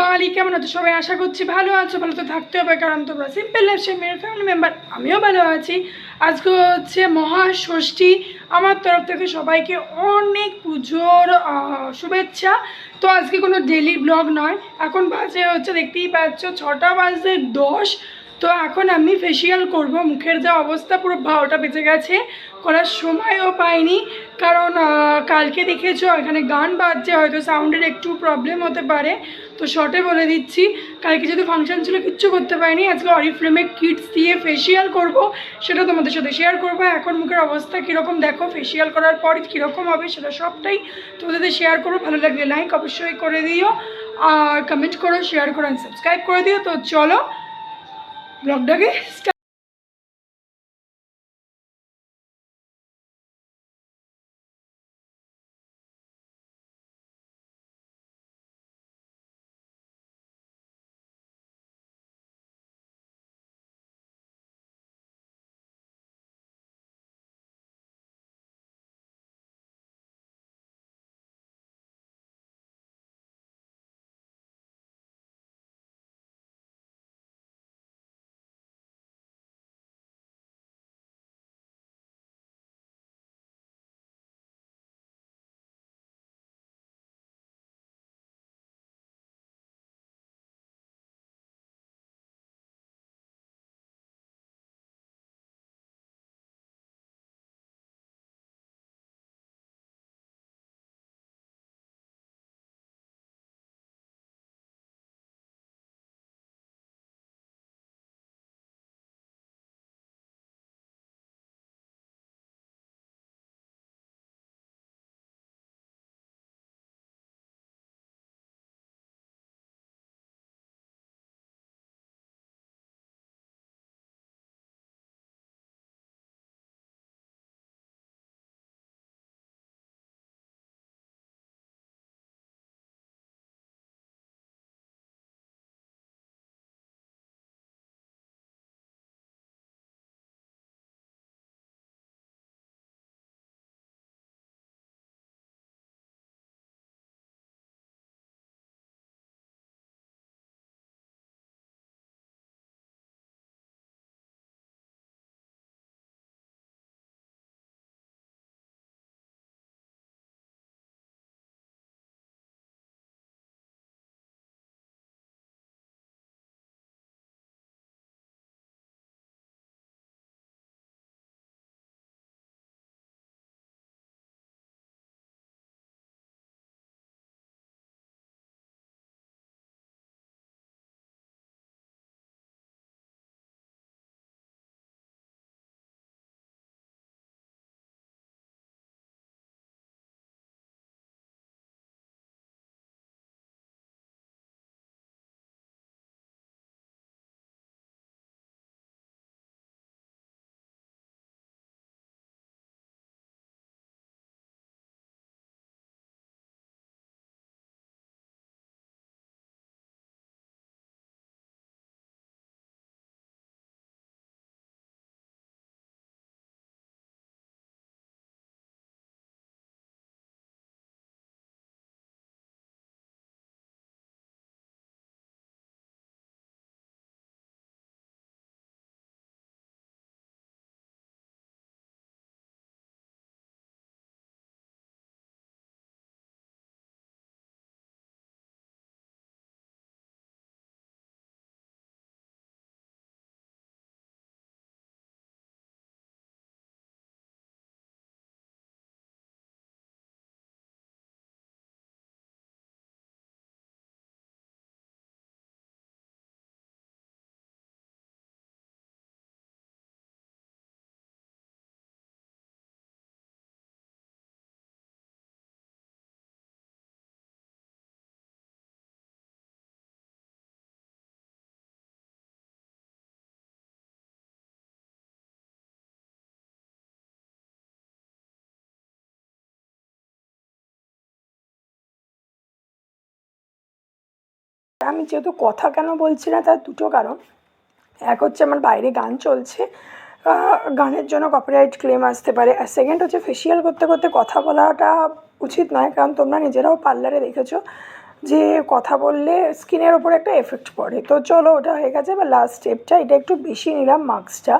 বাঙালি কেমন আছো? সবাই আশা করছি ভালো আছো, ভালো তো থাকতে হবে, কারণ তোমরা সিম্পল লাইফ মেয়ের ফ্যামিলি মেম্বার আমিও ভালো আছি। আজকে হচ্ছে মহাষষ্ঠী। আমার তরফ থেকে সবাইকে অনেক পুজোর শুভেচ্ছা। তো আজকে কোনো ডেলি ব্লগ নয়। এখন বাজে হচ্ছে, দেখতেই পাচ্ছ, ছটা বাজে দশ। তো এখন আমি ফেসিয়াল করব। মুখের যা অবস্থা পুরো বারোটা বেঁচে গেছে। করার সময়ও পাইনি। কারণ কালকে দেখেছ এখানে গান বাজছে, হয়তো সাউন্ডের একটু প্রবলেম হতে পারে। তো শর্টে বলে দিচ্ছি, কালকে যেহেতু ফাংশন ছিল, কিচ্ছু করতে পারিনি। আজকে অরিফ্লেমে কিটস দিয়ে ফেসিয়াল করব, সেটা তোমাদের সাথে শেয়ার করব। এখন মুখের অবস্থা কীরকম দেখো? ফেসিয়াল করার পর কীরকম হবে, সেটা সবটাই তোমাদের শেয়ার করব। ভালো লাগলে লাইক অবশ্যই করে দিও। আর কমেন্ট করো শেয়ার করো সাবস্ক্রাইব করে দিও। তো চলো ব্লগটাকে আমি যেহেতু কথা কেন বলছি না, তার দুটো কারণ। এক হচ্ছে আমার বাইরে গান চলছে গানের জন্য কপিরাইট ক্লেম আসতে পারে। আর সেকেন্ড হচ্ছে ফেসিয়াল করতে করতে কথা বলাটা উচিত নয়, কারণ তোমরা নিজেরাও পার্লারে দেখেছ যে কথা বললে স্কিনের ওপর একটা এফেক্ট পড়ে। তো চলো, ওটা হয়ে গেছে, এবার লাস্ট স্টেপটা এটা একটু বেশি নিলাম মাস্কটা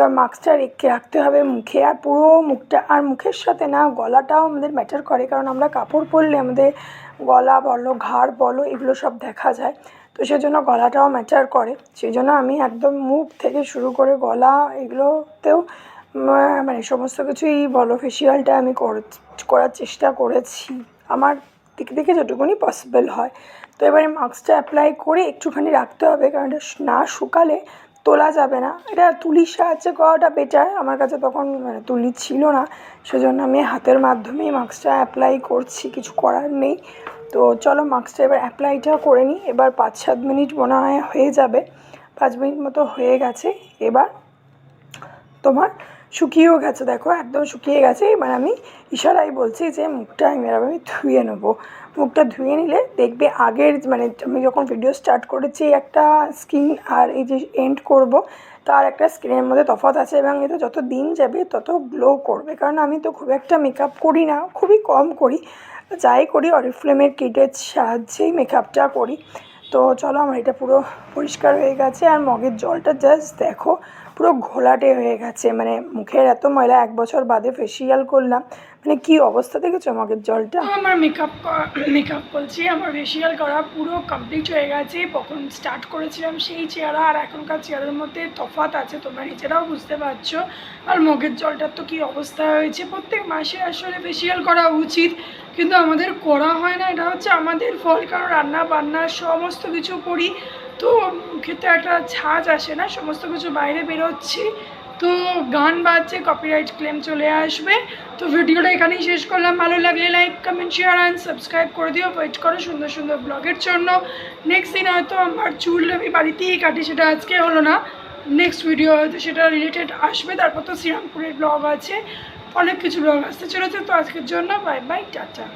মাস্কটা রেখে রাখতে হবে মুখে আর পুরো মুখটা আর মুখের সাথে না, গলাটাও আমাদের ম্যাটার করে কারণ আমরা কাপড় পরলে আমাদের গলা বলো, ঘাড় বলো, এগুলো সব দেখা যায়। তো সেজন্য গলাটাও ম্যাটার করে। সেই জন্য আমি একদম মুখ থেকে শুরু করে গলা এগুলোতেও মানে সমস্ত কিছুই বলো ফেসিয়ালটা আমি করে- করার চেষ্টা করেছি। আমার দিক থেকে যতটুকুনি পসিবল হয়। তো এবারে মাস্কটা অ্যাপ্লাই করে একটুখানি রাখতে হবে কারণ এটা না শুকালে তোলা যাবে না। এটা তুলির সাহায্যে করাটা বেটার আমার কাছে তখন মানে তুলি ছিল না। সেজন্য আমি হাতের মাধ্যমেই মাস্কটা অ্যাপ্লাই করছি। কিছু করার নেই। তো চলো মাস্কটা এবার অ্যাপ্লাইটা করে নিই। এবার পাঁচ সাত মিনিট মনে হয় হয়ে যাবে। পাঁচ মিনিট মতো হয়ে গেছে। এবার তোমার শুকিয়েও গেছে, দেখো, একদম শুকিয়ে গেছে। এবার আমি ইশারাই বলছি যে, মুখটা আমি এরকম আমি ধুয়ে নেব। মুখটা ধুয়ে নিলে দেখবে আগের মানে আমি যখন ভিডিও স্টার্ট করেছি, একটা স্কিন আর এই যে এন্ড করব, তার একটা স্কিনের মধ্যে তফাৎ আছে এবং এটা যত দিন যাবে, তত গ্লো করবে। কারণ আমি তো খুব একটা মেকআপ করি না, খুবই কম করি। যাই করি অরিফ্লেমের কিটের সাহায্যেই মেকআপটা করি। তো চলো, আমার এটা পুরো পরিষ্কার হয়ে গেছে। আর মগের জলটা জাস্ট দেখো পুরো ঘোলাটে হয়ে গেছে। মানে মুখের এত ময়লা, এক বছর বাদে ফেসিয়াল করলাম। মানে কি অবস্থা দেখেছ মগের জলটা? আমার মেকআপ মেকআপ বলছি, আমার ফেসিয়াল করা পুরো কমপ্লিট হয়ে গেছে। কখন স্টার্ট করেছিলাম সেই চেহারা, আর এখনকার চেহারার মধ্যে তফাৎ আছে, তোমরা নিজেরাও বুঝতে পারছ। আর মগের জলটার তো কি অবস্থা হয়েছে? প্রত্যেক মাসে আসলে ফেসিয়াল করা উচিত, কিন্তু আমাদের করা হয় না। এটা হচ্ছে আমাদের ফল, কারণ রান্না বান্না সমস্ত কিছু করি। তো মুখেতে একটা ঝাঁজ আসে না, সমস্ত কিছু বাইরে বেরোচ্ছি। তো গান বাজছে কপিরাইট ক্লেম চলে আসবে। তো ভিডিওটা এখানেই শেষ করলাম। ভালো লাগলে like comment share and subscribe করে দিও। ওয়েট করো সুন্দর সুন্দর ব্লগের জন্য। নেক্সট দিন হয়তো আমার চুল আমি বাড়িতেই কাটি, সেটা আজকে হলো না। নেক্সট ভিডিও হয়তো সেটা রিলেটেড আসবে। তারপর তো শ্রীরামপুরের ব্লগ আছে। অনেক কিছু ব্লগ আসতে চলেছে। তো আজকের জন্য বাই বাই টাটা।